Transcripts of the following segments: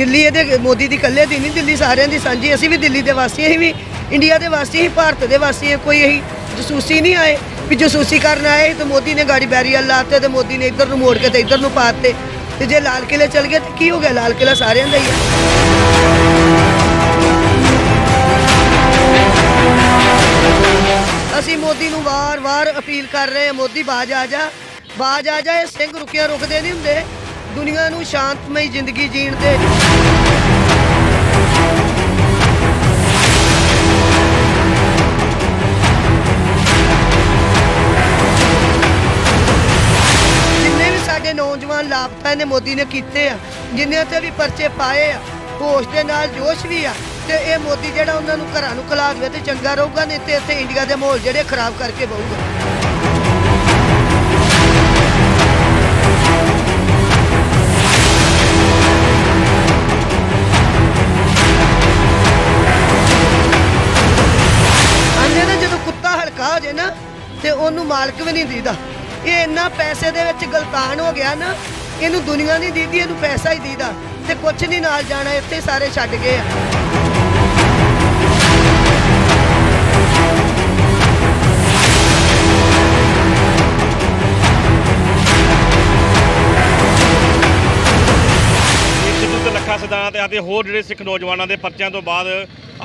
ਦਿੱਲੀ ਇਹਦੇ ਮੋਦੀ ਦੀ ਇਕੱਲੇ ਦੀ ਨਹੀਂ ਦਿੱਲੀ ਸਾਰਿਆਂ ਦੀ ਸਾਂਝੀ ਅਸੀਂ ਵੀ ਦਿੱਲੀ ਦੇ ਵਾਸੀ ਅਸੀਂ ਵੀ ਇੰਡੀਆ ਦੇ ਵਾਸੀ ਹੀ ਭਾਰਤ ਦੇ ਵਾਸੀ ਕੋਈ ਅਸੀਂ ਜਸੂਸੀ ਨਹੀਂ ਆਏ ਵੀ ਜਸੂਸੀ ਕਰਨ ਆਏ ਤੇ ਮੋਦੀ ਨੇ ਗਾੜੀ ਬੈਰੀਅਰ ਲਾਤੇ ਤੇ ਮੋਦੀ ਨੇ ਇੱਧਰ ਨੂੰ ਮੋੜ ਕੇ ਤੇ ਇੱਧਰ ਨੂੰ ਪਾਤੇ ਤੇ ਜੇ ਲਾਲ ਕਿਲੇ ਚਲ ਗਏ ਤੇ ਕੀ ਹੋ ਗਿਆ? ਲਾਲ ਕਿਲਾ ਸਾਰਿਆਂ ਦਾ ਹੀ ਹੈ। ਅਸੀਂ ਮੋਦੀ ਨੂੰ ਵਾਰ-ਵਾਰ ਅਪੀਲ ਕਰ ਰਹੇ ਹਾਂ, ਮੋਦੀ ਬਾਜ ਆ ਜਾ, ਬਾਜ ਆ ਜਾ, ਇਹ ਸਿੰਘ ਰੁਕਿਆ ਰੁਕਦੇ ਨਹੀਂ ਹੁੰਦੇ। ਦੁਨੀਆ ਨੂੰ ਸ਼ਾਂਤਮਈ ਜ਼ਿੰਦਗੀ ਜੀਣ ਦੇ ਜਿੰਨੇ ਵੀ ਸਾਡੇ ਨੌਜਵਾਨ ਲਾਪਤਾ ਨੇ ਮੋਦੀ ਨੇ ਕੀਤੇ ਆ ਜਿੰਨੇ ਤੇ ਵੀ ਪਰਚੇ ਪਾਏ ਆ, ਹੋਸ਼ ਦੇ ਨਾਲ ਜੋਸ਼ ਵੀ ਆ, ਤੇ ਇਹ ਮੋਦੀ ਜਿਹੜਾ ਉਹਨਾਂ ਨੂੰ ਘਰਾਂ ਨੂੰ ਖਲਾ ਦੇਵੇ ਤੇ ਚੰਗਾ ਰਹੂਗਾ, ਨਹੀਂ ਤੇ ਇੱਥੇ ਇੰਡੀਆ ਦੇ ਮਾਹੌਲ ਜਿਹੜੇ ਖਰਾਬ ਕਰਕੇ ਬਹੂਗਾ। ਮਾਲਕ ਵੀ ਨਹੀਂ ਦੀਦਾ। ਇਹ ਇੰਨਾ ਪੈਸੇ ਦੇ ਵਿੱਚ ਗਲਤਾਨ ਹੋ ਗਿਆ ਨਾ, ਇਹਨੂੰ ਦੁਨੀਆ ਨਹੀਂ ਦੀਦੀ, ਇਹਨੂੰ ਪੈਸਾ ਹੀ ਦੀਦਾ। ਤੇ ਕੁਛ ਨਹੀਂ ਨਾਲ ਜਾਣਾ, ਇੱਥੇ ਸਾਰੇ ਛੱਡ ਗਏ ਆ। ਸਿੱਧੂ ਤੇ ਲੱਖਾ ਸਦਾਨਾ ਅਤੇ ਹੋਰ ਜਿਹੜੇ ਸਿੱਖ ਨੌਜਵਾਨਾਂ ਦੇ ਪਰਚਿਆਂ ਤੋਂ ਬਾਅਦ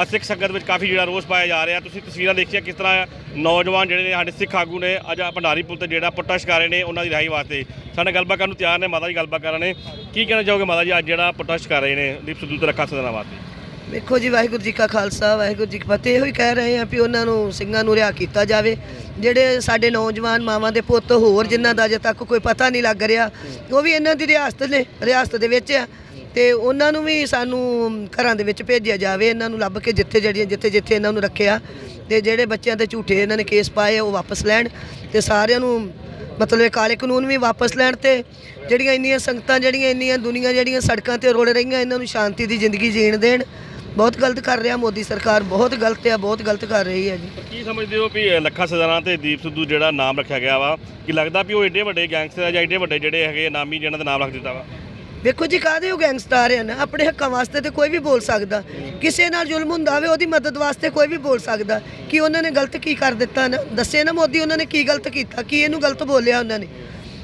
ਅੱਜ ਸਿੱਖ ਸੰਗਤ ਵਿੱਚ ਕਾਫੀ ਜਿਹੜਾ ਰੋਸ ਪਾਇਆ ਜਾ ਰਿਹਾ। ਤੁਸੀਂ ਤਸਵੀਰਾਂ ਦੇਖੀਆਂ ਕਿਸ ਤਰ੍ਹਾਂ ਨੌਜਵਾਨ ਜਿਹੜੇ ਨੇ ਸਾਡੇ ਸਿੱਖ ਆਗੂ ਨੇ, ਅੱਜ ਭੰਡਾਰੀ ਪੁਲ ਤੇ ਜਿਹੜਾ ਪ੍ਰੋਟੈਸਟ ਕਰ ਰਹੇ ਨੇ, ਉਹਨਾਂ ਦੀ ਰਿਹਾਈ ਵਾਸਤੇ। ਸਾਡੇ ਗੱਲਬਾਤ ਕਰਨ ਨੂੰ ਤਿਆਰ ਨੇ, ਮਾਤਾ ਜੀ ਗੱਲਬਾਤ ਕਰ ਰਹੇ ਨੇ। ਕੀ ਕਹਿਣਾ ਚਾਹੋਗੇ ਮਾਤਾ ਜੀ, ਅੱਜ ਜਿਹੜਾ ਪ੍ਰੋਟੈਸਟ ਕਰ ਰਹੇ ਨੇ ਦੀਪ ਸਿੱਧੂ ਤੇ ਲੱਖਾ ਸਦਾਨਾ ਵਾਸਤੇ? ਵੇਖੋ ਜੀ, ਵਾਹਿਗੁਰੂ ਜੀ ਕਾ ਖਾਲਸਾ, ਵਾਹਿਗੁਰੂ ਜੀ ਕੀ ਫਤਿਹ। ਇਹੋ ਹੀ ਕਹਿ ਰਹੇ ਆ ਵੀ ਉਹਨਾਂ ਨੂੰ, ਸਿੰਘਾਂ ਨੂੰ ਰਿਹਾ ਕੀਤਾ ਜਾਵੇ। ਜਿਹੜੇ ਸਾਡੇ ਨੌਜਵਾਨ ਮਾਵਾਂ ਦੇ ਪੁੱਤ ਹੋਰ, ਜਿਨ੍ਹਾਂ ਦਾ ਅਜੇ ਤੱਕ ਕੋਈ ਪਤਾ ਨਹੀਂ ਲੱਗ ਰਿਹਾ, ਉਹ ਵੀ ਇਹਨਾਂ ਦੀ ਰਿਆਸਤ ਨੇ, ਰਿਆਸਤ ਦੇ ਵਿੱਚ ਆ। ਤੇ ਉਹਨਾਂ ਨੂੰ ਵੀ ਸਾਨੂੰ ਘਰਾਂ ਦੇ ਵਿੱਚ ਭੇਜਿਆ ਜਾਵੇ, ਇਹਨਾਂ ਨੂੰ ਲੱਭ ਕੇ ਜਿੱਥੇ ਜਿਹੜੀਆਂ, ਜਿੱਥੇ ਜਿੱਥੇ ਇਹਨਾਂ ਨੂੰ ਰੱਖਿਆ। ਤੇ ਜਿਹੜੇ ਬੱਚਿਆਂ ਤੇ ਝੂਠੇ ਇਹਨਾਂ ਨੇ ਕੇਸ ਪਾਏ, ਉਹ ਵਾਪਸ ਲੈਣ ਤੇ ਸਾਰਿਆਂ ਨੂੰ ਮਤਲਬ ਇਹ ਕਾਲੇ ਕਾਨੂੰਨ ਵੀ ਵਾਪਸ ਲੈਣ ਤੇ ਜਿਹੜੀਆਂ ਇੰਨੀਆਂ ਸੰਗਤਾਂ, ਜਿਹੜੀਆਂ ਇੰਨੀਆਂ ਦੁਨੀਆ, ਜਿਹੜੀਆਂ ਸੜਕਾਂ ਤੇ ਰੋਲ ਰਹੀਆਂ, ਇਹਨਾਂ ਨੂੰ ਸ਼ਾਂਤੀ ਦੀ ਜ਼ਿੰਦਗੀ ਜੀਣ ਦੇਣ। ਬਹੁਤ ਗਲਤ ਕਰ ਰਿਹਾ ਮੋਦੀ ਸਰਕਾਰ, ਬਹੁਤ ਗਲਤ ਆ, ਬਹੁਤ ਗਲਤ ਕਰ ਰਹੀ ਹੈ ਜੀ। ਕੀ ਸਮਝਦੇ ਹੋ ਵੀ ਇਹ ਲੱਖਾ ਸਦਾਨਾ ਤੇ ਦੀਪ ਸਿੱਧੂ ਜਿਹੜਾ ਨਾਮ ਰੱਖਿਆ ਗਿਆ ਵਾ, ਕਿ ਲੱਗਦਾ ਵੀ ਉਹ ਏਡੇ ਵੱਡੇ ਗੈਂਗਸਟਰ ਆ ਜਾਂ ਏਡੇ ਵੱਡੇ ਜਿਹੜੇ ਹੈਗੇ ਨਾਮੀ ਜਿਹਨਾਂ ਦਾ ਨਾਮ ਰੱਖ ਦਿੱਤਾ ਵਾ? ਵੇਖੋ ਜੀ ਕਾਹਦੇ ਉਹ ਗੈਂਗਸਟਰ ਆ ਨਾ ਆਪਣੇ ਹੱਕਾਂ ਵਾਸਤੇ ਤੇ ਕੋਈ ਵੀ ਬੋਲ ਸਕਦਾ। ਕਿਸੇ ਨਾਲ ਜ਼ੁਲਮ ਹੁੰਦਾ ਹੋਵੇ, ਉਹਦੀ ਮਦਦ ਵਾਸਤੇ ਕੋਈ ਵੀ ਬੋਲ ਸਕਦਾ। ਕਿ ਉਹਨਾਂ ਨੇ ਗਲਤ ਕੀ ਕਰ ਦਿੱਤਾ ਨਾ? ਦੱਸੇ ਨਾ ਮੋਦੀ ਉਹਨਾਂ ਨੇ ਕੀ ਗਲਤ ਕੀਤਾ? ਕੀ ਇਹਨੂੰ ਗਲਤ ਬੋਲਿਆ ਉਹਨਾਂ ਨੇ?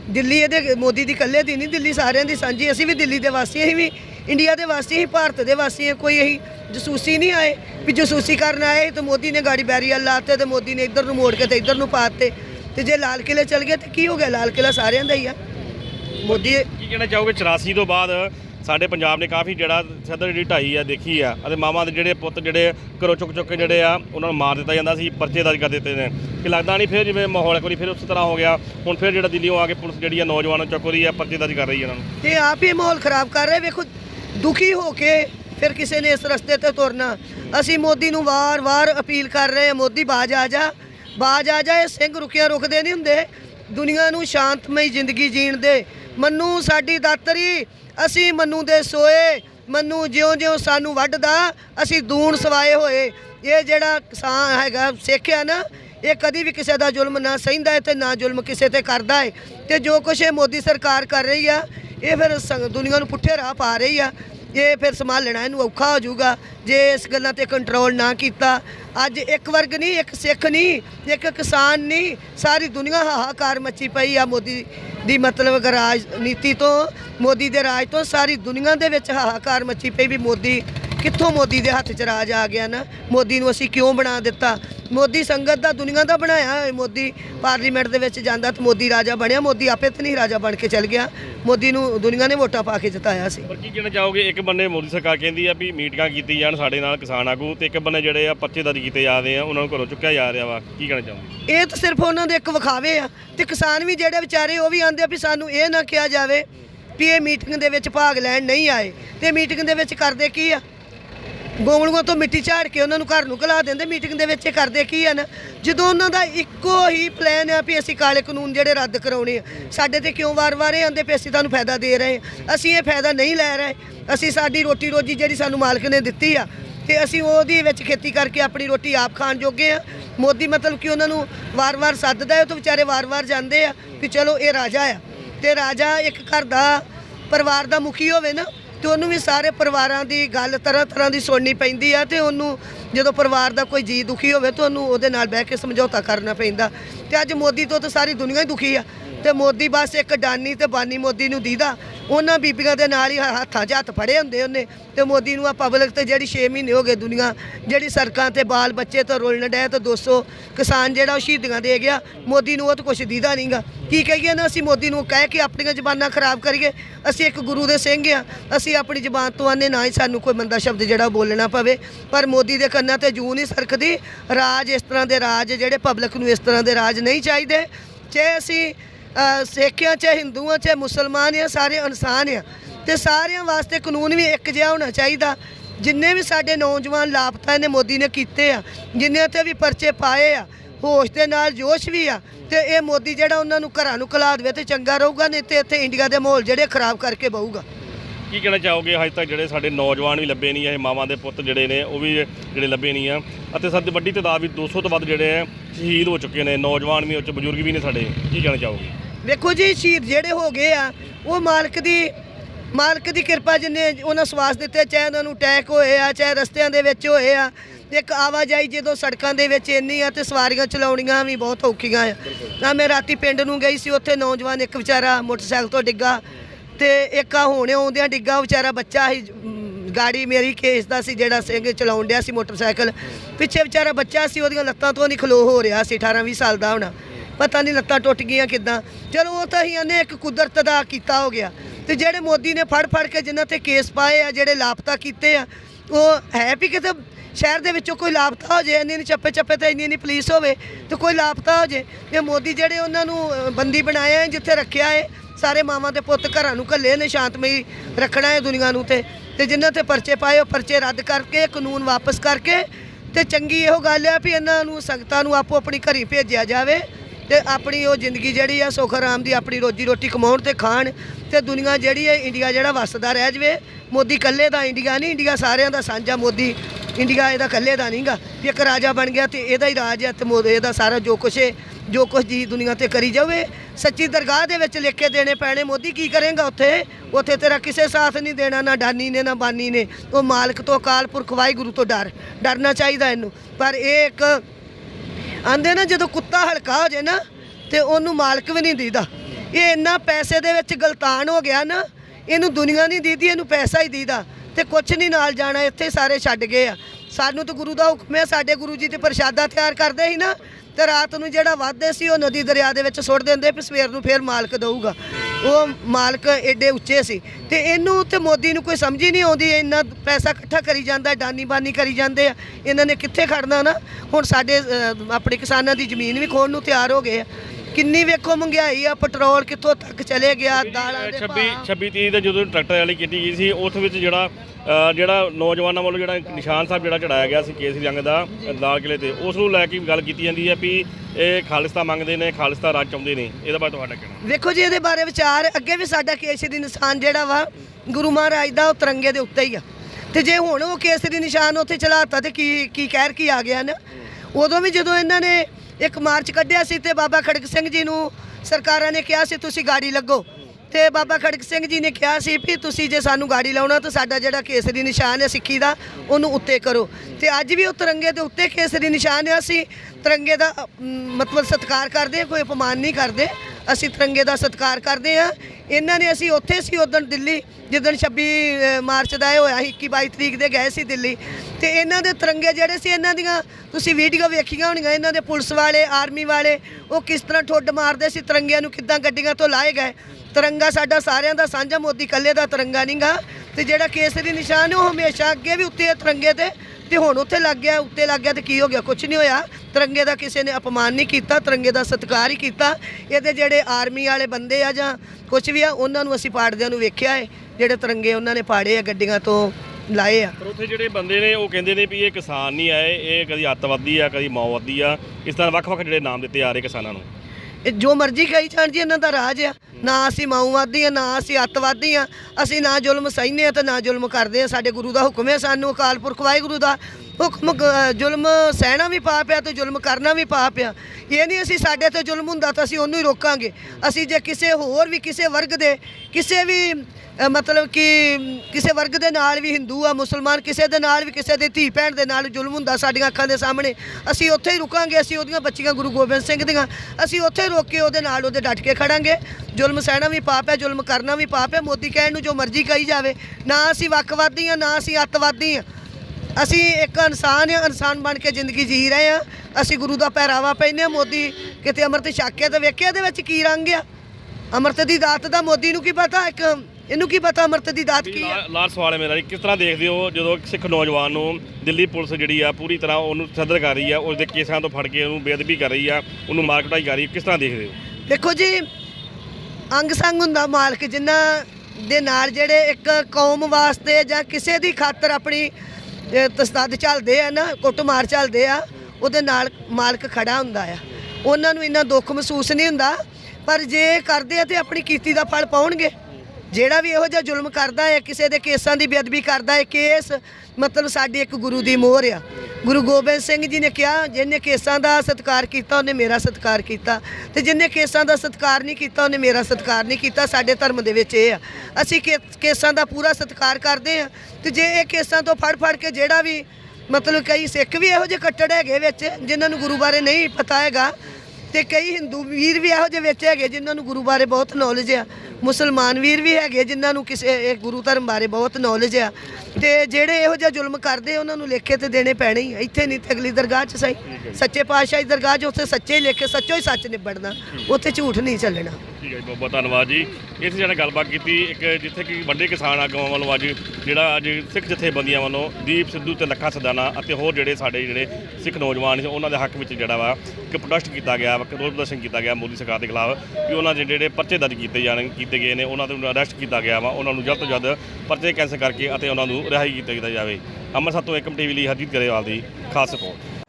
ਦਿੱਲੀ ਇਹਦੇ ਮੋਦੀ ਦੀ ਇਕੱਲੇ ਦੀ ਨਹੀਂ, ਦਿੱਲੀ ਸਾਰਿਆਂ ਦੀ ਸਾਂਝੀ। ਅਸੀਂ ਵੀ ਦਿੱਲੀ ਦੇ ਵਾਸੀ ਅਸੀਂ ਵੀ ਇੰਡੀਆ ਦੇ ਵਾਸੀ ਅਸੀਂ ਭਾਰਤ ਦੇ ਵਾਸੀ ਹਾਂ। ਕੋਈ ਅਸੀਂ ਜਸੂਸੀ ਨਹੀਂ ਆਏ ਵੀ ਜਸੂਸੀ ਕਰਨ ਆਏ ਤਾਂ ਮੋਦੀ ਨੇ ਗਾੜੀ ਬੈਰੀਅਰ ਲਾਤੇ ਤੇ ਮੋਦੀ ਨੇ ਇੱਧਰ ਨੂੰ ਮੋੜ ਕੇ ਤੇ ਇੱਧਰ ਨੂੰ ਪਾਤੇ ਤੇ ਜੇ ਲਾਲ ਕਿਲੇ ਚਲ ਗਏ ਤੇ ਕੀ ਹੋ ਗਿਆ? ਲਾਲ ਕਿਲਾ ਸਾਰਿਆਂ ਦਾ ਹੀ ਆ। ਮੋਦੀ ਕੀ ਕਹਿਣਾ ਚਾਹੋਗੇ? 84 ਤੋਂ ਬਾਅਦ ਸਾਡੇ ਪੰਜਾਬ ਨੇ ਕਾਫੀ ਜਿਹੜਾ ਸਦਰ ਜਿਹੜੀ ਢਾਈ ਆ ਦੇਖੀ ਆ ਅਤੇ ਮਾਵਾਂ ਦੇ ਜਿਹੜੇ ਪੁੱਤ ਜਿਹੜੇ ਘਰੋਂ ਚੁੱਕ ਚੁੱਕ ਕੇ ਜਿਹੜੇ ਆ ਉਹਨਾਂ ਨੂੰ ਮਾਰ ਦਿੱਤਾ ਜਾਂਦਾ ਸੀ ਪਰਚੇ ਦਰਜ ਕਰ ਦਿੱਤੇ ਨੇ। ਕਿ ਲੱਗਦਾ ਨਹੀਂ ਫਿਰ ਜਿਵੇਂ ਮਾਹੌਲ ਇੱਕ ਵਾਰੀ ਫਿਰ ਉਸ ਤਰ੍ਹਾਂ ਹੋ ਗਿਆ ਹੁਣ ਫਿਰ ਜਿਹੜਾ ਦਿੱਲੀੋਂ ਆ ਕੇ ਪੁਲਿਸ ਜਿਹੜੀ ਆ ਨੌਜਵਾਨਾਂ ਨੂੰ ਚੁੱਕ ਰਹੀ ਆ ਪਰਚੇ ਦਰਜ ਕਰ ਰਹੀ ਆ ਉਹਨਾਂ ਨੂੰ। ਤੇ ਆਪ ਹੀ ਮਾਹੌਲ ਖਰਾਬ ਕਰ ਰਹੇ ਵੇਖੋ ਦੁਖੀ ਹੋ ਕੇ ਫਿਰ ਕਿਸੇ ਨੇ ਇਸ ਰਸਤੇ ਤੇ ਤੁਰਨਾ। ਅਸੀਂ ਮੋਦੀ ਨੂੰ ਵਾਰ-ਵਾਰ ਅਪੀਲ ਕਰ ਰਹੇ ਹਾਂ ਮੋਦੀ ਬਾਜ ਆ ਜਾ ਬਾਜ ਆ ਜਾ ਇਹ ਸਿੰਘ ਰੁਕਿਆ ਰੁਕਦੇ ਨਹੀਂ ਹੁੰਦੇ। ਦੁਨੀਆ ਨੂੰ ਸ਼ਾਂਤਮਈ ਜ਼ਿੰਦਗੀ ਜੀਣ ਦੇ ਮੰਨੂ ਸਾਡੀ ਦਾਤਰੀ, ਅਸੀਂ ਮੰਨੂ ਦੇ ਸੋਏ, ਮੰਨੂ ਜਿਉਂ-ਜਿਉਂ ਸਾਨੂੰ ਵੱਢਦਾ, ਅਸੀਂ ਦੂਣ ਸਵਾਏ ਹੋਏ। ਇਹ ਜਿਹੜਾ ਕਿਸਾਨ ਹੈਗਾ ਸਿੱਖਿਆ ਨਾ, ਇਹ ਕਦੀ ਵੀ ਕਿਸੇ ਦਾ ਜ਼ੁਲਮ ਨਾ ਸਹਿੰਦਾ ਹੈ ਤੇ ਨਾ ਜ਼ੁਲਮ ਕਿਸੇ ਤੇ ਕਰਦਾ ਹੈ ਤੇ ਜੋ ਕੁਛ ਇਹ ਮੋਦੀ ਸਰਕਾਰ ਕਰ ਰਹੀ ਆ, ਇਹ ਫਿਰ ਸੰਗ- ਦੁਨੀਆ ਨੂੰ ਪੁੱਠੇ ਰਾਹ ਪਾ ਰਹੀ ਆ। ਜੇ ਫਿਰ ਸੰਭਾਲਣਾ ਇਹਨੂੰ ਔਖਾ ਹੋ ਜਾਊਗਾ ਜੇ ਇਸ ਗੱਲਾਂ ਤੇ ਕੰਟਰੋਲ ਨਾ ਕੀਤਾ। ਅੱਜ ਇੱਕ ਵਰਗ ਨਹੀਂ, ਇੱਕ ਸਿੱਖ ਨਹੀਂ, ਇੱਕ ਕਿਸਾਨ ਨਹੀਂ, ਸਾਰੀ ਦੁਨੀਆ ਹਾਹਾਕਾਰ ਮੱਚੀ ਪਈ ਆ ਮੋਦੀ ਦੀ ਮਤਲਬ ਰਾਜਨੀਤੀ ਤੋਂ, ਮੋਦੀ ਦੇ ਰਾਜ ਤੋਂ ਸਾਰੀ ਦੁਨੀਆ ਦੇ ਵਿੱਚ ਹਾਹਾਕਾਰ ਮੱਚੀ ਪਈ ਵੀ ਮੋਦੀ ਕਿੱਥੋਂ ਮੋਦੀ ਦੇ ਹੱਥ 'ਚ ਰਾਜ ਆ ਗਿਆ ਨਾ? ਮੋਦੀ ਨੂੰ ਅਸੀਂ ਕਿਉਂ ਬਣਾ ਦਿੱਤਾ? ਮੋਦੀ ਸੰਗਤ ਦਾ ਦੁਨੀਆ ਦਾ ਬਣਾਇਆ ਮੋਦੀ ਪਾਰਲੀਮੈਂਟ ਦੇ ਵਿੱਚ ਜਾਂਦਾ ਤੇ ਮੋਦੀ ਰਾਜਾ ਬਣਿਆ। ਮੋਦੀ ਆਪੇ ਤੇ ਨਹੀਂ ਰਾਜਾ ਬਣ ਕੇ ਚੱਲ ਗਿਆ। ਮੋਦੀ ਨੂੰ ਦੁਨੀਆ ਨੇ ਵੋਟਾਂ ਪਾ ਕੇ ਜਿਤਾਇਆ ਸੀ। ਪਰ ਕੀ ਕਹਿਣਾ ਚਾਹੋਗੇ? ਇੱਕ ਬੰਨੇ ਮੋਦੀ ਸਰਕਾਰ ਕਹਿੰਦੀ ਆ ਵੀ ਮੀਟਿੰਗਾਂ ਕੀਤੀ ਜਾਣ ਸਾਡੇ ਨਾਲ ਕਿਸਾਨ ਆਗੂ ਤੇ ਇੱਕ ਬੰਨੇ ਜਿਹੜੇ ਆ ਪਰਚੇ ਦਰਜ ਕੀਤੇ ਜਾਂਦੇ ਆ ਉਹਨਾਂ ਨੂੰ ਘਰੋਂ ਚੁੱਕਿਆ ਜਾ ਰਿਹਾ ਵਾ। ਕੀ ਕਹਿਣਾ ਚਾਹੋਗੇ? ਇਹ ਤਾਂ ਸਿਰਫ ਉਹਨਾਂ ਦੇ ਇੱਕ ਵਿਖਾਵੇ ਆ। ਤੇ ਕਿਸਾਨ ਵੀ ਜਿਹੜੇ ਵਿਚਾਰੇ ਉਹ ਵੀ ਆਂਦੇ ਆ ਵੀ ਸਾਨੂੰ ਇਹ ਨਾ ਕਿਹਾ ਜਾਵੇ ਵੀ ਇਹ ਮੀਟਿੰਗ ਦੇ ਵਿੱਚ ਭਾਗ ਲੈਣ ਨਹੀਂ ਆਏ। ਤੇ ਮੀਟਿੰਗ ਦੇ ਵਿੱਚ ਕਰਦੇ ਕੀ ਆ? ਗੋਂਗਲੂਆਂ ਤੋਂ ਮਿੱਟੀ ਝਾੜ ਕੇ ਉਹਨਾਂ ਨੂੰ ਘਰ ਨੂੰ ਘਲਾ ਦਿੰਦੇ ਮੀਟਿੰਗ ਦੇ ਵਿੱਚ ਇਹ ਕਰਦੇ ਕੀ ਆ ਨਾ ਜਦੋਂ ਉਹਨਾਂ ਦਾ ਇੱਕੋ ਹੀ ਪਲਾਨ ਆ ਵੀ ਅਸੀਂ ਕਾਲੇ ਕਾਨੂੰਨ ਜਿਹੜੇ ਰੱਦ ਕਰਾਉਣੇ ਆ, ਸਾਡੇ ਤੇ ਕਿਉਂ ਵਾਰ-ਵਾਰ ਇਹ ਆਂਦੇ ਵੀ ਅਸੀਂ ਤੁਹਾਨੂੰ ਫਾਇਦਾ ਦੇ ਰਹੇ ਹਾਂ। ਅਸੀਂ ਇਹ ਫਾਇਦਾ ਨਹੀਂ ਲੈ ਰਹੇ। ਅਸੀਂ ਸਾਡੀ ਰੋਟੀ ਰੋਜੀ ਜਿਹੜੀ ਸਾਨੂੰ ਮਾਲਕ ਨੇ ਦਿੱਤੀ ਆ, ਤੇ ਅਸੀਂ ਉਹਦੀ ਵਿੱਚ ਖੇਤੀ ਕਰਕੇ ਆਪਣੀ ਰੋਟੀ ਆਪ ਖਾਣ ਜੋਗੇ ਆ। ਮੋਦੀ ਮਤਲਬ ਕਿ ਉਹਨਾਂ ਨੂੰ ਵਾਰ-ਵਾਰ ਸੱਦਦਾ ਹੈ, ਉਹ ਤਾਂ ਵਿਚਾਰੇ ਵਾਰ-ਵਾਰ ਜਾਂਦੇ ਆ ਵੀ ਚਲੋ ਇਹ ਰਾਜਾ ਆ। ਤੇ ਰਾਜਾ ਇੱਕ ਘਰ ਦਾ, ਪਰਿਵਾਰ ਦਾ ਮੁਖੀ ਹੋਵੇ ਨਾ ਤੇ ਉਹਨੂੰ ਵੀ ਸਾਰੇ ਪਰਿਵਾਰਾਂ ਦੀ ਗੱਲ ਤਰ੍ਹਾਂ ਤਰ੍ਹਾਂ ਦੀ ਸੁਣਨੀ ਪੈਂਦੀ ਆ ਤੇ ਉਹਨੂੰ ਜਦੋਂ ਪਰਿਵਾਰ ਦਾ ਕੋਈ ਜੀ ਦੁਖੀ ਹੋਵੇ ਤਾਂ ਉਹਨੂੰ ਉਹਦੇ ਨਾਲ ਬਹਿ ਕੇ ਸਮਝੌਤਾ ਕਰਨਾ ਪੈਂਦਾ। ਤੇ ਅੱਜ ਮੋਦੀ ਤੋਂ ਤਾਂ ਸਾਰੀ ਦੁਨੀਆ ਹੀ ਦੁਖੀ ਆ। ਤੇ ਮੋਦੀ ਬਸ ਇੱਕ ਡਾਨੀ ਤੇ ਬਾਨੀ ਮੋਦੀ ਨੂੰ ਦੀਦਾ। ਉਹਨਾਂ ਬੀਬੀਆਂ ਦੇ ਨਾਲ ਹੀ ਹੱਥਾਂ 'ਚ ਹੱਥ ਫੜੇ ਹੁੰਦੇ ਉਹਨੇ ਤੇ ਮੋਦੀ ਨੂੰ ਆ ਪਬਲਿਕ ਤੇ ਜਿਹੜੀ 6 ਮਹੀਨੇ ਹੋ ਗਏ ਦੁਨੀਆ, ਜਿਹੜੀ ਸੜਕਾਂ ਤੇ ਬਾਲ ਬੱਚੇ ਤੋਂ ਰੁਲਣ ਡਿਆ ਤੇ 200 ਕਿਸਾਨ ਜਿਹੜਾ ਉਹ ਸ਼ਹੀਦੀਆਂ ਦੇ ਗਿਆ, ਮੋਦੀ ਨੂੰ ਉਹ ਤਾਂ ਕੁਛ ਦੀਦਾ ਨਹੀਂਗਾ ਕੀ ਕਹੀਏ ਨਾ, ਅਸੀਂ ਮੋਦੀ ਨੂੰ ਕਹਿ ਕੇ ਆਪਣੀਆਂ ਜ਼ਬਾਨਾਂ ਖਰਾਬ ਕਰੀਏ, ਅਸੀਂ ਇੱਕ ਗੁਰੂ ਦੇ ਸਿੰਘ ਆ, ਅਸੀਂ ਆਪਣੀ ਜ਼ਬਾਨ ਤੋਂ ਆਨੇ ਨਾ ਹੀ ਸਾਨੂੰ ਕੋਈ ਮੰਦਾ ਸ਼ਬਦ ਜਿਹੜਾ ਉਹ ਬੋਲਣਾ ਪਵੇ, ਪਰ ਮੋਦੀ ਦੇ ਕੰਨਾਂ ਤੇ ਜੂ ਨਹੀਂ ਸਰਕਦੀ, ਰਾਜ ਇਸ ਤਰ੍ਹਾਂ ਦੇ ਰਾਜ ਜਿਹੜੇ ਪਬਲਿਕ ਨੂੰ ਇਸ ਤਰ੍ਹਾਂ ਦੇ ਰਾਜ ਨਹੀਂ ਚਾਹੀਦੇ ਚਾਹੇ ਅਸੀਂ ਅ, ਸਿੱਖ ਆ ਚਾਹੇ ਹਿੰਦੂ ਆ ਮੁਸਲਮਾਨ ਆ ਸਾਰੇ ਇਨਸਾਨ ਆ। ਤੇ ਸਾਰਿਆਂ ਵਾਸਤੇ ਕਾਨੂੰਨ ਵੀ ਇੱਕ ਜਿਹਾ ਹੋਣਾ ਚਾਹੀਦਾ। ਜਿੰਨੇ ਵੀ ਸਾਡੇ ਨੌਜਵਾਨ ਲਾਪਤਾ ਨੇ ਮੋਦੀ ਨੇ ਕੀਤੇ ਆ ਜਿੰਨੇ ਤੇ ਵੀ ਪਰਚੇ ਪਾਏ ਆ ਹੋਸ਼ ਦੇ ਨਾਲ ਜੋਸ਼ ਵੀ ਆ ਤੇ ਇਹ ਮੋਦੀ ਜਿਹੜਾ ਉਹਨਾਂ ਨੂੰ ਘਰਾਂ ਨੂੰ ਖਿਲਾ ਦੇਵੇ ਤੇ ਚੰਗਾ ਰਹੂਗਾ ਨਹੀਂ ਤੇ ਇੱਥੇ ਇੰਡੀਆ ਦੇ ਮਾਹੌਲ ਜਿਹੜੇ ਖਰਾਬ ਕਰਕੇ ਬਹੂਗਾ। ਕੀ ਕਹਿਣਾ ਚਾਹੋਗੇ? ਹਜੇ ਤੱਕ ਜਿਹੜੇ ਸਾਡੇ ਨੌਜਵਾਨ ਵੀ ਲੱਭੇ ਨਹੀਂ ਇਹ ਮਾਵਾਂ ਦੇ ਪੁੱਤ ਜਿਹੜੇ ਨੇ, ਉਹ ਵੀ ਜਿਹੜੇ ਲੱਭੇ ਨਹੀਂ ਆ। ਅਤੇ ਸਾਡੀ ਵੱਡੀ ਤਾਦਾਦ ਵੀ 200 ਤੋਂ ਵੱਧ ਜਿਹੜੇ ਆ, ਸ਼ਹੀਦ ਹੋ ਚੁੱਕੇ ਨੇ। ਨੌਜਵਾਨ ਵੀ ਉਹ ਬਜ਼ੁਰਗ ਵੀ ਨੇ ਸਾਡੇ। ਕੀ ਕਹਿਣਾ ਚਾਹੋਗੇ? ਵੇਖੋ ਜੀ, ਸ਼ਹੀਦ ਜਿਹੜੇ ਹੋ ਗਏ ਆ, ਉਹ ਮਾਲਕ ਦੀ ਮਾਲਕ ਦੀ ਕਿਰਪਾ ਜਿੰਨੇ ਉਹਨਾਂ ਸਵਾਸ ਦਿੱਤੇ, ਚਾਹੇ ਉਹਨਾਂ ਨੂੰ ਅਟੈਕ ਹੋਏ ਆ, ਚਾਹੇ ਰਸਤਿਆਂ ਦੇ ਵਿੱਚ ਹੋਏ ਆ। ਇੱਕ ਆਵਾਜਾਈ ਜਦੋਂ ਸੜਕਾਂ ਦੇ ਵਿੱਚ ਇੰਨੀ ਆ ਤੇ ਸਵਾਰੀਆਂ ਚਲਾਉਣੀਆਂ ਵੀ ਬਹੁਤ ਔਖੀਆਂ ਆ। ਨਾ ਮੈਂ ਰਾਤੀ ਪਿੰਡ ਨੂੰ ਗਈ ਸੀ, ਉੱਥੇ ਨੌਜਵਾਨ ਇੱਕ ਵਿਚਾਰਾ ਮੋਟਰਸਾਈਕਲ ਤੋਂ ਡਿੱਗਾ। ਤੇ ਇੱਕ ਆ ਹੁਣ ਆਉਂਦਿਆਂ ਡਿੱਗਾ ਵਿਚਾਰਾ ਬੱਚਾ ਸੀ ਗਾੜੀ ਮੇਰੀ ਕੇਸ ਦਾ ਸੀ ਜਿਹੜਾ ਸਿੰਘ ਚਲਾਉਣ ਡਿਆ ਸੀ ਮੋਟਰਸਾਈਕਲ। ਪਿੱਛੇ ਵਿਚਾਰਾ ਬੱਚਾ ਸੀ ਉਹਦੀਆਂ ਲੱਤਾਂ ਤੋਂ ਨਹੀਂ ਖਲੋ ਹੋ ਰਿਹਾ ਸੀ 18 20 ਸਾਲ ਦਾ ਹੋਣਾ। ਪਤਾ ਨਹੀਂ ਲੱਤਾਂ ਟੁੱਟ ਗਈਆਂ ਕਿਦਾਂ। ਚਲੋ ਉਹ ਤਾਂ ਹੀ ਇਹਨੇ ਇੱਕ ਕੁਦਰਤ ਦਾ ਕੀਤਾ ਹੋ ਗਿਆ। ਤੇ ਜਿਹੜੇ ਮੋਦੀ ਨੇ ਫੜ ਫੜ ਕੇ ਜਿਨ੍ਹਾਂ ਤੇ ਕੇਸ ਪਾਏ ਆ ਜਿਹੜੇ ਲਾਪਤਾ ਕੀਤੇ ਆ ਉਹ ਹੈ ਵੀ ਕਿਤੇ ਸ਼ਹਿਰ ਦੇ ਵਿੱਚੋਂ ਕੋਈ ਲਾਪਤਾ ਹੋ ਜੇ ਇੰਨੀ ਨਹੀਂ ਚੱਪੇ ਚੱਪੇ ਤੇ ਇੰਨੀ ਨਹੀਂ ਪੁਲਿਸ ਹੋਵੇ ਤੇ ਕੋਈ ਲਾਪਤਾ ਹੋ ਜੇ। ਇਹ ਮੋਦੀ ਜਿਹੜੇ ਉਹਨਾਂ ਨੂੰ ਬੰਦੀ ਬਣਾਇਆ ਹੈ, ਜਿੱਥੇ ਰੱਖਿਆ ਹੈ ਸਾਰੇ ਮਾਵਾਂ ਦੇ ਪੁੱਤ ਘਰਾਂ ਨੂੰ ਘੱਲੇ ਨੇ ਸ਼ਾਂਤਮਈ ਰੱਖਣਾ ਹੈ ਦੁਨੀਆ ਨੂੰ ਤੇ ਤੇ ਜਿਨ੍ਹਾਂ ਤੇ ਪਰਚੇ ਪਾਏ ਉਹ ਪਰਚੇ ਰੱਦ ਕਰਕੇ, ਕਾਨੂੰਨ ਵਾਪਸ ਕਰਕੇ ਤੇ ਚੰਗੀ ਇਹੋ ਗੱਲ ਆ ਵੀ ਇਹਨਾਂ ਨੂੰ, ਸੰਗਤਾਂ ਨੂੰ ਆਪੋ ਆਪਣੀ ਘਰੀ ਭੇਜਿਆ ਜਾਵੇ ਤੇ ਆਪਣੀ ਉਹ ਜ਼ਿੰਦਗੀ ਜਿਹੜੀ ਆ ਸੁਖ ਆਰਾਮ ਦੀ ਆਪਣੀ ਰੋਜੀ ਰੋਟੀ ਕਮਾਉਣ ਤੇ ਖਾਣ ਤੇ ਦੁਨੀਆ ਜਿਹੜੀ ਹੈ ਇੰਡੀਆ ਜਿਹੜਾ ਵਸਦਾ ਰਹਿ ਜਵੇ। ਮੋਦੀ ਇਕੱਲੇ ਦਾ ਇੰਡੀਆ ਨਹੀਂ, ਇੰਡੀਆ ਸਾਰਿਆਂ ਦਾ ਸਾਂਝਾ ਮੋਦੀ, ਇੰਡੀਆ ਇਹਦਾ ਇਕੱਲੇ ਦਾ ਨਹੀਂਗਾ। ਵੀ ਇੱਕ ਰਾਜਾ ਬਣ ਗਿਆ ਤੇ ਇਹਦਾ ਹੀ ਰਾਜ ਹੈ ਤੇ ਮੋਦੀ ਇਹਦਾ ਸਾਰਾ ਜੋ ਕੁਛ ਹੈ, ਜੋ ਕੁਛ ਜੀ ਦੁਨੀਆ ਤੇ ਕਰੀ ਜਾਵੇ ਸੱਚੀ ਦਰਗਾਹ ਦੇ ਵਿੱਚ ਲਿਖ ਕੇ ਦੇਣੇ ਪੈਣੇ। ਮੋਦੀ ਕੀ ਕਰੇਗਾ ਉੱਥੇ? ਉੱਥੇ ਤੇਰਾ ਕਿਸੇ ਸਾਥ ਨਹੀਂ ਦੇਣਾ, ਨਾ ਡਾਨੀ ਨੇ, ਨਾ ਬਾਨੀ ਨੇ। ਉਹ ਮਾਲਕ ਤੋਂ ਅਕਾਲ ਪੁਰਖ, ਵਾਹਿਗੁਰੂ ਤੋਂ ਡਰ। ਡਰਨਾ ਚਾਹੀਦਾ ਇਹਨੂੰ। ਪਰ ਇਹ ਇੱਕ ਆਂਦੇ ਨਾ, ਜਦੋਂ ਕੁੱਤਾ ਹਲਕਾ ਹੋ ਜੇ ਨਾ, ਤੇ ਉਹਨੂੰ ਮਾਲਕ ਵੀ ਨਹੀਂ ਦੀਦਾ। ਇਹ ਇੰਨਾ ਪੈਸੇ ਦੇ ਵਿੱਚ ਗਲਤਾਨ ਹੋ ਗਿਆ ਨਾ, ਇਹਨੂੰ ਦੁਨੀਆ ਨਹੀਂ ਦੀਦੀ, ਇਹਨੂੰ ਪੈਸਾ ਹੀ ਦੀਦਾ। ਤੇ ਕੁਛ ਨਹੀਂ ਨਾਲ ਜਾਣਾ, ਇੱਥੇ ਸਾਰੇ ਛੱਡ ਗਏ ਆ। ਸਾਨੂੰ ਤਾਂ ਗੁਰੂ ਦਾ ਹੁਕਮ ਹੈ, ਸਾਡੇ ਗੁਰੂ ਜੀ ਤੇ ਪ੍ਰਸ਼ਾਦਾ ਤਿਆਰ ਕਰਦੇ ਸੀ ਨਾ ਤੇ ਰਾਤ ਨੂੰ ਜਿਹੜਾ ਵਾਧੇ ਸੀ, ਉਹ ਨਦੀ ਦਰਿਆ ਦੇ ਵਿੱਚ ਸੁੱਟ ਦਿੰਦੇ ਵੀ ਸਵੇਰ ਨੂੰ ਫੇਰ ਮਾਲਕ ਦਊਗਾ। ਉਹ ਮਾਲਕ ਐਡੇ ਉੱਚੇ ਸੀ ਤੇ ਇਹਨੂੰ ਤੇ ਮੋਦੀ ਨੂੰ ਕੋਈ ਸਮਝ ਹੀ ਨਹੀਂ ਆਉਂਦੀ, ਇੰਨਾ ਪੈਸਾ ਇਕੱਠਾ ਕਰੀ ਜਾਂਦਾ ਡਾਨੀ ਬਾਨੀ ਕਰੀ ਜਾਂਦੇ ਆ। ਇਹਨਾਂ ਨੇ ਕਿੱਥੇ ਖੜਨਾ ਨਾ? ਹੁਣ ਸਾਡੇ ਆਪਣੇ ਕਿਸਾਨਾਂ ਦੀ ਜ਼ਮੀਨ ਵੀ ਖੋਣ ਨੂੰ ਤਿਆਰ ਹੋ ਗਏ ਆ। ਕਿੰਨੀ ਵੇਖੋ ਮਹਿੰਗਾਈ ਆ ਪੈਟਰੋਲ ਕਿੱਥੋਂ ਤੱਕ ਚਲੇ ਗਿਆ ਦਾਲਾਂ ਦੇ 26 ਭਾਅ। 26 ਤੀਹ ਦੇ ਜਦੋਂ ਟਰੈਕਟਰ ਵਾਲੀ ਕੀਤੀ ਗਈ ਸੀ ਉਸ ਵਿੱਚ ਜਿਹੜਾ ਅ, ਜਿਹੜਾ ਨੌਜਵਾਨਾਂ ਵੱਲੋਂ ਜਿਹੜਾ ਨਿਸ਼ਾਨ ਸਾਹਿਬ ਜਿਹੜਾ ਚੜਾਇਆ ਗਿਆ ਸੀ ਕੇਸਰੀ ਰੰਗ ਦਾ ਲਾਲ ਕਿਲੇ ਤੇ ਉਸ ਨੂੰ ਲੈ ਕੇ ਵੀ ਗੱਲ ਕੀਤੀ ਜਾਂਦੀ ਹੈ ਵੀ ਇਹ ਖਾਲਿਸਤਾ ਮੰਗਦੇ ਨੇ ਖਾਲਿਸਤਾ ਰਾਜ ਚਾਹੁੰਦੇ ਨੇ ਇਹਦਾ ਬਾਰੇ ਤੁਹਾਡਾ ਕਹਿਣਾ। ਵੇਖੋ ਜੀ ਇਹਦੇ ਬਾਰੇ ਵਿਚਾਰ ਅੱਗੇ ਵੀ ਸਾਡਾ ਕੇਸਰੀ ਨਿਸ਼ਾਨ ਜਿਹੜਾ ਵਾ ਗੁਰੂ ਮਹਾਰਾਜ ਦਾ ਉਹ ਤਿਰੰਗੇ ਦੇ ਉੱਤੇ ਹੀ ਆ। ਤੇ ਜੇ ਹੁਣ ਉਹ ਕੇਸਰੀ ਨਿਸ਼ਾਨ ਉੱਥੇ ਚਲਾਤਾ ਤੇ ਕੀ ਕੀ ਕਹਿਰ ਕੀ ਆ ਗਿਆ ਨਾ ਉਦੋਂ ਵੀ ਜਦੋਂ ਇਹਨਾਂ ਨੇ ਇੱਕ ਮਾਰਚ ਕੱਢਿਆ ਸੀ ਤੇ ਬਾਬਾ ਖੜਕ ਸਿੰਘ ਜੀ ਨੂੰ ਸਰਕਾਰਾਂ ਨੇ ਕਿਹਾ ਸੀ, ਤੁਸੀਂ ਗਾੜੀ ਲੱਗੋ। ਤੇ ਬਾਬਾ ਖੜਕ ਸਿੰਘ ਜੀ ਨੇ ਕਿਹਾ ਸੀ ਵੀ ਤੁਸੀਂ ਜੇ ਸਾਨੂੰ ਗਾੜੀ ਲਾਉਣਾ ਤਾਂ ਸਾਡਾ ਜਿਹੜਾ ਕੇਸਰੀ ਨਿਸ਼ਾਨ ਹੈ ਸਿੱਖੀ ਦਾ, ਉਹਨੂੰ ਉੱਤੇ ਕਰੋ। ਤੇ ਅੱਜ ਵੀ ਉਹ ਤਿਰੰਗੇ ਦੇ ਉੱਤੇ ਕੇਸਰੀ ਨਿਸ਼ਾਨ ਹੈ, ਅਸੀਂ ਤਿਰੰਗੇ ਦਾ ਮਤਲਬ ਸਤਿਕਾਰ ਕਰਦੇ ਹਾਂ, ਕੋਈ ਅਪਮਾਨ ਨਹੀਂ ਕਰਦੇ। ਅਸੀਂ ਤਿਰੰਗੇ ਦਾ ਸਤਿਕਾਰ ਕਰਦੇ ਹਾਂ। ਇਹਨਾਂ ਨੇ ਅਸੀਂ ਉੱਥੇ ਸੀ, ਉਦੋਂ ਦਿੱਲੀ, ਜਿੱਦਣ 26 ਮਾਰਚ ਦਾ ਇਹ ਹੋਇਆ ਸੀ 21 22 ਤਰੀਕ ਦੇ ਗਏ ਸੀ ਦਿੱਲੀ। ਤੇ ਇਹਨਾਂ ਦੇ ਤਿਰੰਗੇ ਜਿਹੜੇ ਸੀ, ਇਹਨਾਂ ਦੀਆਂ ਤੁਸੀਂ ਵੀਡੀਓ ਵੇਖੀਆਂ ਹੋਣਗੀਆਂ ਇਹਨਾਂ ਦੇ ਪੁਲਿਸ ਵਾਲੇ, ਆਰਮੀ ਵਾਲੇ, ਉਹ ਕਿਸ ਤਰ੍ਹਾਂ ਠੁੱਡ ਮਾਰਦੇ ਸੀ, ਤਿਰੰਗਿਆਂ ਨੂੰ ਕਿੱਦਾਂ ਗੱਡੀਆਂ ਤੋਂ ਲਾਏ ਗਏ। ਤਿਰੰਗਾ ਸਾਡਾ ਸਾਰਿਆਂ ਦਾ ਸਾਂਝਾ, ਮੋਦੀ ਕੱਲੇ ਦਾ ਤਿਰੰਗਾ ਨਹੀਂਗਾ ਤੇ ਜਿਹੜਾ ਕੇਸਰੀ ਨਿਸ਼ਾਨ, ਉਹ ਹਮੇਸ਼ਾ ਅੱਗੇ ਵੀ ਉੱਤੇ ਤਿਰੰਗੇ ਤੇ ਤੇ ਹੁਣ ਉੱਥੇ ਲੱਗ ਗਿਆ, ਉੱਤੇ ਲੱਗ ਗਿਆ ਤੇ ਕੀ ਹੋ ਗਿਆ? ਕੁਝ ਨਹੀਂ ਹੋਇਆ। ਤਿਰੰਗੇ ਦਾ ਕਿਸੇ ਨੇ ਅਪਮਾਨ ਨਹੀਂ ਕੀਤਾ, ਤਿਰੰਗੇ ਦਾ ਸਤਿਕਾਰ ਹੀ ਕੀਤਾ। ਇਹਦੇ ਜਿਹੜੇ ਆਰਮੀ ਵਾਲੇ ਬੰਦੇ ਆ ਜਾਂ ਕੁਝ ਵੀ ਆ, ਉਹਨਾਂ ਨੂੰ ਅਸੀਂ ਪਾੜਦਿਆਂ ਨੂੰ ਵੇਖਿਆ ਹੈ ਜਿਹੜੇ ਤਿਰੰਗੇ ਉਹਨਾਂ ਨੇ ਪਾੜੇ ਆ ਗੱਡੀਆਂ ਤੋਂ। ਲਾਏ ਆ। ਪਰ ਉੱਥੇ ਜਿਹੜੇ ਬੰਦੇ ਨੇ ਉਹ ਕਹਿੰਦੇ ਨੇ ਵੀ ਇਹ ਕਿਸਾਨ ਨਹੀਂ ਆਏ ਇਹ ਕਦੀ ਅੱਤਵਾਦੀ ਆ ਕਦੀ ਮਾਓਵਾਦੀ ਆ। ਇਸ ਤਰ੍ਹਾਂ ਵੱਖ-ਵੱਖ ਜਿਹੜੇ ਨਾਮ ਦਿੱਤੇ ਆ ਰਹੇ ਕਿਸਾਨਾਂ ਨੂੰ। ਇਹ ਜੋ ਮਰਜ਼ੀ ਕਹੀ ਜਾਣ ਜੀ ਇਹਨਾਂ ਦਾ ਰਾਜ ਆ। ਨਾ ਅਸੀਂ ਮਾਊਵਾਦੀ ਆ ਨਾ ਅਸੀਂ ਅੱਤਵਾਦੀ ਆ ਅਸੀਂ ਨਾ ਜ਼ੁਲਮ ਸਹਿੰਦੇ ਆ ਤੇ ਨਾ ਜ਼ੁਲਮ ਕਰਦੇ ਆ ਸਾਡੇ ਗੁਰੂ ਦਾ ਹੁਕਮ ਹੈ ਸਾਨੂੰ ਅਕਾਲ ਪੁਰਖ ਵਾਹਿਗੁਰੂ ਦਾ ਹੁਕਮ ਜ਼ੁਲਮ ਸਹਿਣਾ ਵੀ ਪਾਪ ਆ ਤੇ ਜ਼ੁਲਮ ਕਰਨਾ ਵੀ ਪਾਪ ਆ ਇਹ ਨਹੀਂ ਅਸੀਂ ਸਾਡੇ ਤੇ ਜ਼ੁਲਮ ਹੁੰਦਾ ਤਾਂ ਅਸੀਂ ਉਹਨੂੰ ਹੀ ਰੋਕਾਂਗੇ। ਅਸੀਂ ਜੇ ਕਿਸੇ ਹੋਰ ਵੀ ਕਿਸੇ ਵਰਗ ਦੇ, ਕਿਸੇ ਵੀ ਮਤਲਬ ਕਿ ਕਿਸੇ ਵਰਗ ਦੇ ਨਾਲ ਵੀ ਹਿੰਦੂ ਆ, ਮੁਸਲਮਾਨ, ਕਿਸੇ ਦੇ ਨਾਲ ਵੀ ਕਿਸੇ ਦੇ ਧੀ ਭੈਣ ਦੇ ਨਾਲ ਜ਼ੁਲਮ ਹੁੰਦਾ ਸਾਡੀਆਂ ਅੱਖਾਂ ਦੇ ਸਾਹਮਣੇ, ਅਸੀਂ ਉੱਥੇ ਹੀ ਰੁਕਾਂਗੇ, ਅਸੀਂ ਉਹਦੀਆਂ ਬੱਚੀਆਂ ਗੁਰੂ ਗੋਬਿੰਦ ਸਿੰਘ ਦੀਆਂ, ਅਸੀਂ ਉੱਥੇ ਰੋਕ ਕੇ ਉਹਦੇ ਨਾਲ ਉਹਦੇ ਡਟ ਕੇ ਖੜਾਂਗੇ। ਜ਼ੁਲਮ ਸਹਿਣਾ ਵੀ ਪਾਪ ਹੈ ਜ਼ੁਲਮ ਕਰਨਾ ਵੀ ਪਾਪ ਹੈ। ਮੋਦੀ ਕਹਿਣ ਨੂੰ ਜੋ ਮਰਜ਼ੀ ਕਹੀ ਜਾਵੇ ਨਾ ਅਸੀਂ ਵੱਖਵਾਦੀ ਆ ਨਾ ਅਸੀਂ ਅੱਤਵਾਦੀ ਆ ਅਸੀਂ ਇੱਕ ਇਨਸਾਨ ਆ ਇਨਸਾਨ ਬਣ ਕੇ ਜ਼ਿੰਦਗੀ ਜੀ ਰਹੇ ਆ ਅਸੀਂ ਗੁਰੂ ਦਾ ਪਹਿਰਾਵਾ ਪਹਿਨੇ ਆ ਮੋਦੀ ਕਿਤੇ ਅੰਮ੍ਰਿਤ ਛਕ ਕੇ ਤੇ ਵੇਖਿਆ ਇਹਦੇ ਵਿੱਚ ਕੀ ਰੰਗ ਆ? ਅੰਮ੍ਰਿਤ ਦੀ ਦਾਤ ਦਾ ਮੋਦੀ ਨੂੰ ਕੀ ਪਤਾ? ਇੱਕ ਇਹਨੂੰ ਕੀ ਪਤਾ ਅੰਮ੍ਰਿਤ ਦੀ ਦਾਤ ਕੀ ਆ? ਲਾ- ਲਾਸਟ ਸਵਾਲ ਹੈ ਮੇਰਾ ਜੀ। ਕਿਸ ਤਰ੍ਹਾਂ ਦੇਖਦੇ ਹੋ ਜਦੋਂ ਇੱਕ ਸਿੱਖ ਨੌਜਵਾਨ ਨੂੰ ਦਿੱਲੀ ਪੁਲਿਸ ਜਿਹੜੀ ਆ ਪੂਰੀ ਤਰ੍ਹਾਂ ਉਹਨੂੰ ਸਦਰ ਕਰ ਰਹੀ ਆ ਉਸ ਦੇ ਕੇਸਾਂ ਤੋਂ ਫੜ ਕੇ ਉਹਨੂੰ ਬੇਅਦਬੀ ਕਰ ਰਹੀ ਆ ਉਹਨੂੰ ਮਾਰ ਕੁਟਾਈ ਕਰ ਰਹੀ ਕਿਸ ਤਰ੍ਹਾਂ ਦੇਖਦੇ ਹੋ? ਦੇਖੋ ਜੀ ਅੰਗ ਸੰਗ ਹੁੰਦਾ ਮਾਲਕ ਜਿਨ੍ਹਾਂ ਦੇ ਨਾਲ ਜਿਹੜੇ ਇੱਕ ਕੌਮ ਵਾਸਤੇ ਜਾਂ ਕਿਸੇ ਦੀ ਖਾਤਰ ਆਪਣੀ ਅਹ, ਤਸਦਦ ਚੱਲਦੇ ਆ ਨਾ ਕੁੱਟਮਾਰ ਚੱਲਦੇ ਆ ਉਹਦੇ ਨਾਲ ਮਾਲਕ ਖੜਾ ਹੁੰਦਾ ਆ। ਉਹਨਾਂ ਨੂੰ ਇੰਨਾ ਦੁੱਖ ਮਹਿਸੂਸ ਨਹੀਂ ਹੁੰਦਾ ਪਰ ਜੇ ਕਰਦੇ ਆ ਤੇ ਆਪਣੀ ਕੀਤੀ ਦਾ ਫਲ ਪਾਉਣਗੇ। ਜਿਹੜਾ ਵੀ ਇਹੋ ਜਿਹਾ ਜ਼ੁਲਮ ਕਰਦਾ ਹੈ, ਕਿਸੇ ਦੇ ਕੇਸਾਂ ਦੀ ਬੇਅਦਬੀ ਕਰਦਾ ਹੈ, ਕੇਸ ਮਤਲਬ ਸਾਡੀ ਇੱਕ ਗੁਰੂ ਦੀ ਮੋਹਰ ਆ। ਗੁਰੂ ਗੋਬਿੰਦ ਸਿੰਘ ਜੀ ਨੇ ਕਿਹਾ, ਜਿਹਨੇ ਕੇਸਾਂ ਦਾ ਸਤਿਕਾਰ ਕੀਤਾ, ਉਹਨੇ ਮੇਰਾ ਸਤਿਕਾਰ ਕੀਤਾ। ਤੇ ਜਿਹਨੇ ਕੇਸਾਂ ਦਾ ਸਤਿਕਾਰ ਨਹੀਂ ਕੀਤਾ, ਉਹਨੇ ਮੇਰਾ ਸਤਿਕਾਰ ਨਹੀਂ ਕੀਤਾ। ਸਾਡੇ ਧਰਮ ਦੇ ਵਿੱਚ ਇਹ ਆ। ਅਸੀਂ ਕੇ- ਕੇਸਾਂ ਦਾ ਪੂਰਾ ਸਤਿਕਾਰ ਕਰਦੇ ਆ ਤੇ ਜੇ ਇਹ ਕੇਸਾਂ ਤੋਂ ਫੜ ਫੜ ਕੇ ਜਿਹੜਾ ਵੀ ਮਤਲਬ ਕਈ ਸਿੱਖ ਵੀ ਇਹੋ ਜਿਹੇ ਕੱਟੜ ਹੈਗੇ ਵਿੱਚ, ਜਿਨ੍ਹਾਂ ਨੂੰ ਗੁਰੂ ਬਾਰੇ ਨਹੀਂ ਪਤਾ ਹੈਗਾ ਤੇ ਕਈ ਹਿੰਦੂ ਵੀਰ ਵੀ ਇਹੋ ਜਿਹੇ ਵਿੱਚ ਹੈਗੇ ਜਿਨ੍ਹਾਂ ਨੂੰ ਗੁਰੂ ਬਾਰੇ ਬਹੁਤ ਨੌਲੇਜ ਆ। ਮੁਸਲਮਾਨ ਵੀਰ ਵੀ ਹੈਗੇ ਜਿਨ੍ਹਾਂ ਨੂੰ ਕਿਸੇ, ਇਹ ਗੁਰੂ ਧਰਮ ਬਾਰੇ ਬਹੁਤ ਨੌਲੇਜ ਆ। ਤੇ ਜਿਹੜੇ ਇਹੋ ਜਿਹਾ ਜ਼ੁਲਮ ਕਰਦੇ, ਉਹਨਾਂ ਨੂੰ ਲੇਖੇ ਤੇ ਦੇਣੇ ਪੈਣੇ ਹੀ ਇੱਥੇ ਨਹੀਂ ਤੇ ਅਗਲੀ ਦਰਗਾਹ 'ਚ ਸਹੀ। ਸੱਚੇ ਪਾਤਸ਼ਾਹ ਦੀ ਦਰਗਾਹ 'ਚ ਉੱਥੇ ਸੱਚੇ ਹੀ ਲੇਖੇ, ਸੱਚੋ ਹੀ ਸੱਚ ਨਿਬੜਨਾ। ਉੱਥੇ ਝੂਠ ਨਹੀਂ ਚੱਲਣਾ। ਠੀਕ ਹੈ ਜੀ, ਬਹੁਤ ਬਹੁਤ ਧੰਨਵਾਦ ਜੀ। ਇਸ ਜਣਾ ਗੱਲਬਾਤ ਕੀਤੀ, ਇੱਕ ਜਿੱਥੇ ਕਿ ਵੱਡੇ ਕਿਸਾਨ ਆਗੂਆਂ ਵੱਲੋਂ ਅੱਜ, ਜਿਹੜਾ ਅੱਜ ਸਿੱਖ ਜਥੇਬੰਦੀਆਂ ਵੱਲੋਂ ਦੀਪ ਸਿੱਧੂ ਤੇ ਲੱਖਾ ਸਦਾਨਾ ਅਤੇ ਹੋਰ ਜਿਹੜੇ ਸਾਡੇ ਜਿਹੜੇ ਸਿੱਖ ਨੌਜਵਾਨ ਸੀ ਉਹਨਾਂ ਦੇ ਹੱਕ ਵਿੱਚ ਜਿਹੜਾ ਵਾ ਕਿ ਪ੍ਰੋਟੈਸਟ ਕੀਤਾ ਗਿਆ ਵਾ ਕਿ ਰੋਸ ਪ੍ਰਦਰਸ਼ਨ ਕੀਤਾ ਗਿਆ ਮੋਦੀ ਸਰਕਾਰ ਦੇ ਖਿਲਾਫ ਕਿ ਉਹਨਾਂ ਦੇ ਜਿਹੜੇ ਪਰਚੇ ਦਰਜ ਕੀਤੇ ਜਾਣ, ਕੀਤੇ ਗਏ ਨੇ, ਉਹਨਾਂ ਨੂੰ ਅਰੈਸਟ ਕੀਤਾ ਗਿਆ ਵਾ, ਉਹਨਾਂ ਨੂੰ ਜਲਦ ਤੋਂ ਜਲਦ ਪਰਚੇ ਕੈਂਸਲ ਕਰਕੇ ਅਤੇ ਉਹਨਾਂ ਨੂੰ ਰਿਹਾਈ ਕੀਤਾ ਜਾਵੇ। ਅੰਮ੍ਰਿਤਸਰ ਤੋਂ ਏਕਮ ਟੀਵੀ ਲਈ ਹਰਜੀਤ ਗਰੇਵਾਲ ਦੀ ਖਾਸ ਰਿਪੋਰਟ।